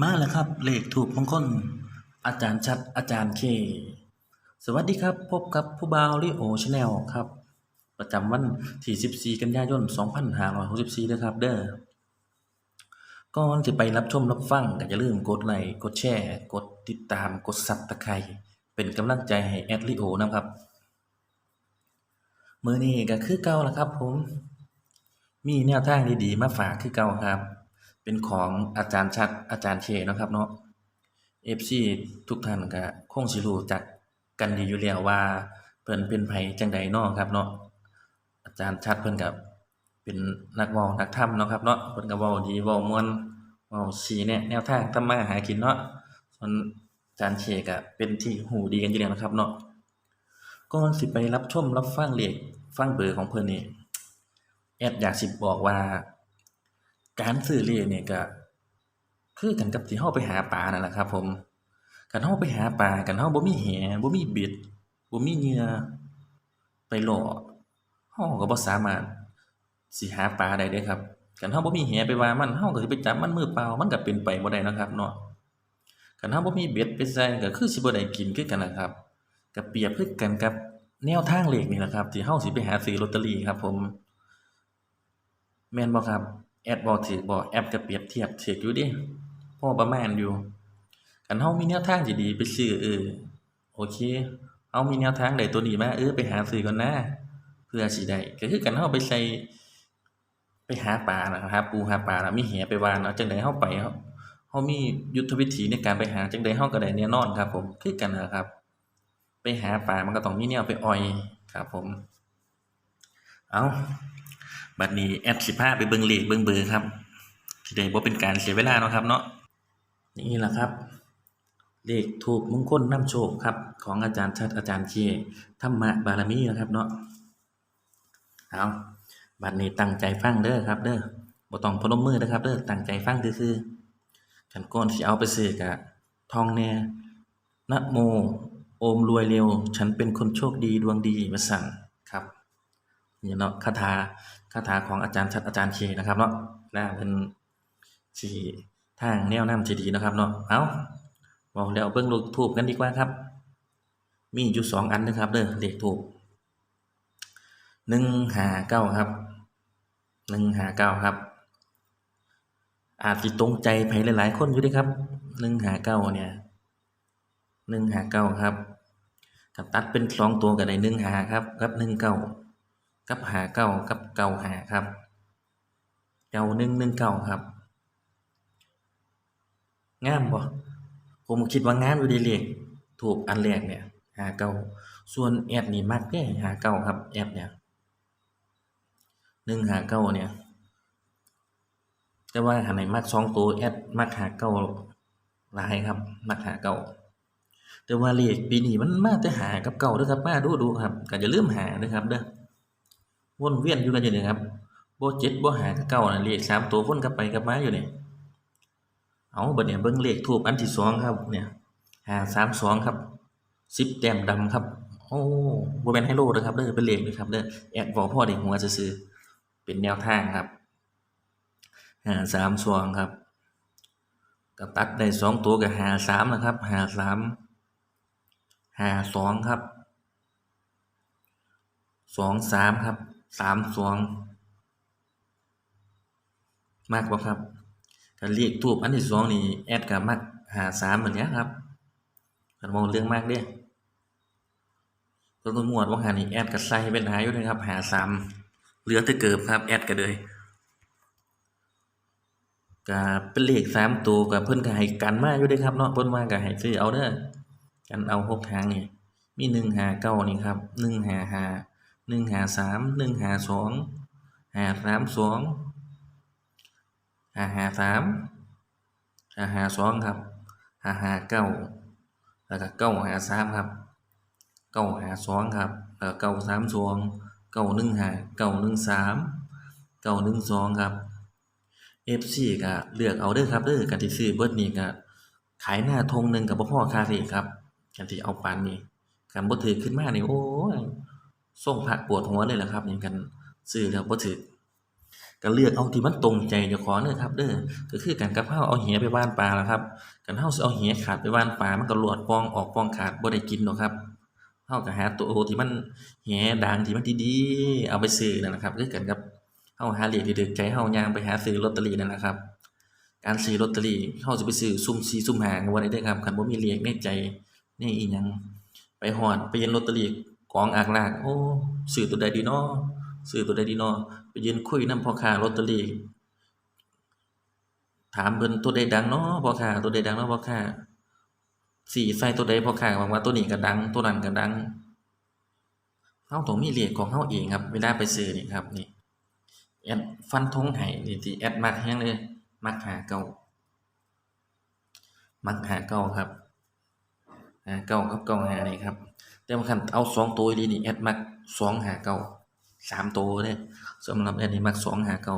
มาแล้วครับเลขถูกมงคลอาจารย์ชัดอาจารย์เค สวัสดีครับ พบกับผู้บ่าวลิโอชาแนลครับ ประจำวันที่14กันยายน 2564ด้วยครับ เด้อก่อนจะไปรับชมรับฟังก็อย่าลืมกดไลค์กดแชร์ กดติดตามกดซับตะไคร้เป็นกำลังใจให้แอดลิโอนะครับมื้อนี้ก็คือเก่าแล่ะครับ ผม มีแนวทางดีๆมาฝากคือเก่าครับ เป็นของอาจารย์ชัดอาจารย์เคนะครับเนาะ FC ทุกท่านก็คงสิรู้จักกันดีอยู่แล้วว่าเพิ่นเป็นไผจังใดเนาะครับเนาะอาจารย์ชัดเพิ่นก็เป็นนักเว้านักธรรมเนาะครับเนาะเพิ่นก็เว้าดีเว้าม่วนเว้าชี้แนะแนวทางทำมาหากินเนาะส่วนอาจารย์เคก็เป็นที่ฮู้ดีกันอยู่แล้วนะครับเนาะก่อนสิไปรับชมรับฟังเลขฟังเบอร์ของเพิ่นนี่แอดอยากสิบอกว่า การซื้อเลขเนี่ยก็คือกันกับที่เฮาไปหาปลานั่นแหละครับ ผมคันเฮาไปหาปลาคันเฮาบ่มีแหบ่มีเบ็ดบ่มีเหยื่อไปล่อเฮาก็บ่สามารถสิหาปลาได้เด้ครับคันเฮาบ่มีแหไปว่ามันเฮาก็สิไปจับมันมือเปล่ามันก็เป็นไปบ่ได้นะครับ เนาะคันเฮาบ่มีเบ็ดไปใส่ก็คือสิบ่ได้กินคือกันล่ะครับก็เปรียบคือกันกับแนวทางเลขนี่แหละครับ ที่เฮาสิไปหาซื้อลอตเตอรี่ครับ ผม แม่นบ่ครับ แอดบอกถือบ่แอปก็เปรียบเทียบถูกอยู่ดะพอประมาณอยู่คันเฮามีแนวทางที่ดีไปซื้อเออโอเคเฮามีแนวทางได้ตัวนี้มาเออไปหาซื้อก่อนนะเพื่อสิได้ก็คือกันเฮาไปใส่ไปหาปลาน่ะหาปูหาปลาน่ะมีแหไปวานเนาะจังได๋เฮาไปเฮาเฮามียุทธวิธีในการไปหาจังได๋เฮาก็ได้แน่นอนครับ ผมคือกันนะครับ ไปหาปลามันก็ต้องมีแนวไปอ่อยครับผม เอา บัดนี้แอดสิพาไปเบิ่งเลขเบิ่งเบอร์ครับสิได้บ่เป็นการเสียเวลาเนาะครับเนาะนี่ล่ะครับ เลขถูกมงคลน้ำโชคครับ ของอาจารย์ชัดอาจารย์เคธรรมะบารมีนะครับเนาะเอาบัดนี้ตั้งใจฟังเด้อครับ เด้อบ่ต้องพนมมือนะครับเด้อตั้งใจฟังซื่อๆกันก่อนสิเอาไปซื้อก็ท่องแน่นะโม โอมรวยเร็ว ฉันเป็นคนโชคดีดวงดีว่าซั่นครับ นี่เนาะคาถาคาถาของอาจารย์ชัดอาจารย์เคนะครับเนาะน่าเป็นสิทางแนวนํที่ดีนะครับเนาะเอาเว้าแล้วเบิ่งลูกทูปกันดีกว่าครับ มีอยู่สองอันนะครับเด้อเลขทูป159ครับ159ครับ อาจสิตรงใจไผหลาย ๆ คนอยู่ด้ครับ159เก้าเนี่ย159ครับถ้าตัดเป็นสองตัวก็ได้15ครับกับ19กัับหาเก้ากับเก้าหาครับเก้าหนึ่งหนึ่งเก้าครับงามบ่ผมคิดว่างามอยู่ดีเลขถูกอันแรกเนี่ยหาเก้าส่วนแอดนี่มักเด้หาเก้าครับแอดเนี่ยหนึ่งหาเก้าเนี่ยแต่ว่าหันไหนมักสองตัวแอดมักหาเก้าหลายครับมักหาเก้าแต่ว่าเลขปีนี้มันมาแต่หากับเก้าด้อครับมาดูดูครับก็อย่าลืมหาเด้อครับเด้อ วนเวียนอยู่กันอยู่นี่ครับบ่เจ็ดบ่หากเก้านะเลขสามตัววนกลับไปกลับมาอยู่นี่เอาบัดเนี่ยเบิ่งเลขทูปอันที่สองครับ เนี่ย532ครับ10แต้มดำครับ โอ้บ่แม่นไฮโลเด้อครับเด้อเป็นเลขเด้อครับเด้อแอดเว้าพอได้หัวจะซื่อเป็นแนวทางครับ532ครับก็ตัดได้สองตัวก็53นะครับ53 52ครับสองสามครับ สามสองมากบ่าครับก็เลขทูปอันที่สองนี่แอดก็มักหาสามเหมือนเนี้ยครับกันมองเรื่องมากเด้ต้นงวดว่าหานี่แอดก็ใส่เป็นหาอยู่นะครับ หาสามเหลือแต่เกิบครับแอดก็เลยก็เป็นเลขสามตัวก็เพิ่นก็ให้กันมาอยู่ด้วยครับเนาะเพิ่นว่าก็ให้ซื้อเอาเด้อกันเอาหกทางนี่มีหนึ่งหาเก้านี่ครับหนึ่งหาหา หนึ่งหาสามหนึ่งหาสองหาสามสองหาหาสามหาหาสองครับหาหาเก้าแล้วก็เก้าหาสามครับเก้าหาสองครับแล้วเก้าสามสองเก้าหนึ่งหาเก้าหนึ่งสามเก้าหนึ่งสองครับ FC ก็เลือกเอาเด้อครับเด้อกันที่ซื้อเบิดนี้ก็ขายหน้าทงหนึ่งก็บ่พอคาเลขครับกันที่เอาปานนี้คันบ่ถือขึ้นมานี่โอ้ ส่งผักปวดหัวเลยแหละครับอย่างกันซื้อแล้วบ่ถึกก็เลือกเอาที่มันตรงใจเจ้าของเด้อครับเด้อก็คือกันกับเฮาเอาแหไปว่านปลาแล่ะครับคันเฮาสิเอาแหขาดไปว่านปลามันก็หลวดปองออกปองขาดบ่ได้กินดอกครับเฮาก็หาตัวที่มันแหด่างที่มันดีๆเอาไปซื้อนั่นล่ะครับคือกันกับเฮาหาเลขที่ถูกใจเฮายางไปหาซื้อลอตเตอรี่นั่นล่ะครับ การซื้อลอตเตอรี่เฮาสิไปซื้อซุ่ม4ซุ่ม5ก็บ่ได้เด้อครับคันบ่มีเหลขในใจในอิหยังไปฮอดไปเห็นลอตเตอรี่ กองอากลากโอ้ซื้อตัวใดดีนอซื้อตัวใดดีนอไปยืนคุยน้ำพ่อค้าลอตเตอรี่ถามเพิ่นตัวใดดังน้อพ่อค้าตัวใดดังน้อพ่อค้าสีใส่ตัวใดพ่อค้าบอกว่าตัวนี้ก็ดัง ตัวนั้นก็ดังเฮาต้องมีเลขของเฮาเองครับเวลาไปซื้อนี่ครับนี่แอดฟันธงให้นี่ที่แอดมักแฮงเลยมักหาเก่ามักหาเก่าครับหาเก่ากับเก่าหานี่ครับ แต่ว่าคันเอาสองตัวดีนี่แอดมักสองหาเก่าสามตัวเลยสำหรับแอดนี่มักสองหาเก่า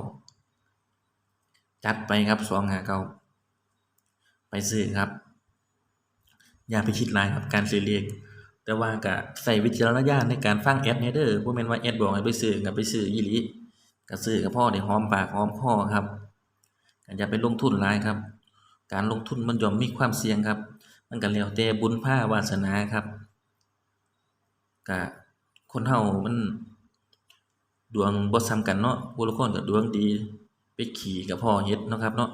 จัดไปครับสองหาเก่าไปซื้อครับ อย่าไปคิดลายครับการซื้อเลขแต่ว่าก็ใส่วิจารณญาณในการฟังแอดเนี่ยเด้อบ่แม่นว่าแอดบอกให้ไปซื้อก็ไปซื้ออีหลีก็ซื้อกับพ่อได้หอมปากหอมคอครับอย่าไปลงทุนลายครับ การลงทุนมันย่อมมีความเสี่ยงครับ มันก็แล้วแต่บุญภาวาสนาครับ ก็คนเฮามันดวงบ่ซ้ำกันเนาะผู้ละคนก็ดวงดีไปขี่กับพ่อเฮ็ดเนาะครับเนาะ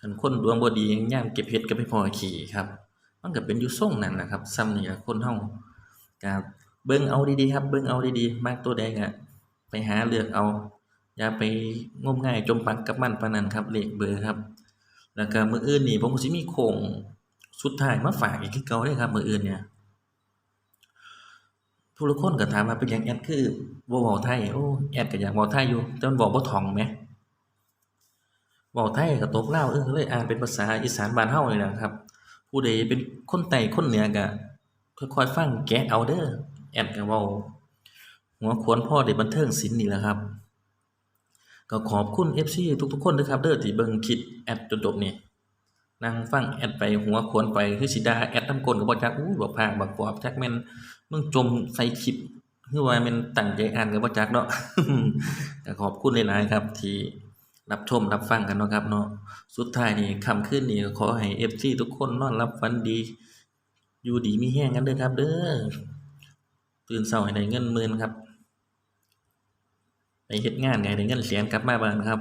คันคนดวงบ่ดียามเก็บเฮ็ดก็ไปพ่อขี่ครับ มันก็เป็นอยู่ทรงนั้นนะครับซ้ำนี่ล่ะคนเฮาก็เบิ่งเอาดีๆครับ เบิ่งเอาดีๆมักตัวใดก็ไปหาเลือกเอาอย่าไปงมงายจมปักกับมันปานนั้นครับเลขเบอร์ครับ แล้วก็มื้ออื่นนี่ผมก็สิมีโค้งสุดท้ายมาฝากอีกคือเก่าเด้ครับมื้ออื่นเนี่ย ผู้ละคนก็ถามว่าเป็นหยังแอดคือบ่เว้าไทยโอ้แอดก็อยากเว้าไทยอยู่แต่มันเว้าบ่ถ่องแหมเว้าไทยก็ตกลาวเออเลยอ่านเป็นภาษาอีสานบ้านเฮานี่แหละครับ ผู้ใดเป็นคนใต้คนเหนือก็ค่อยๆฟังแกะเอาเด้อแอดก็เว้าหัวขวนพ่อได้บันเทิงศิลป์นี่แหละครับ ก็ขอบคุณ FC ทุกๆ คนด้วยครับ เด้อที่เบิ่งคลิปแอดจนจบนี่นั่งฟังแอดไปหัวขวนไปคือสิดาแอดนำกลก็บ่จักอู้บักพากบักปอบจักแม่น มึงจมใส่คลิปคือว่าม่นตั้งใจอ่านก็บ่จักเนาะก็ขอบคุณหลายๆครับ ที่รับชมรับฟังกันเนาะครับเนาะสุดท้ายนี่ค่ำคืนนี้ก็ขอให้ FC ทุกคนนอนหลับฝันดี อยู่ดีมีแรงกันเด้อครับ เด้อตื่นเช้าให้ได้เงินหมื่นครับไปเฮ็ดงานก็ให้ได้เงินแสนกลับมาบ้านครับ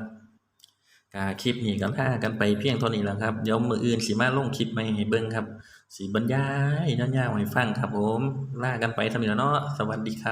ก็คลิปนี้ก็ลากันไปเพียงเท่านี้แล้วครับเดี๋ยวมืออื่นสิมาลงคลิปใหม่ให้เบิ่งครับ สิบรรยายยาวๆให้ฟังครับผมลากันไปเท่านี้แล้วเนาะสวัสดีครับ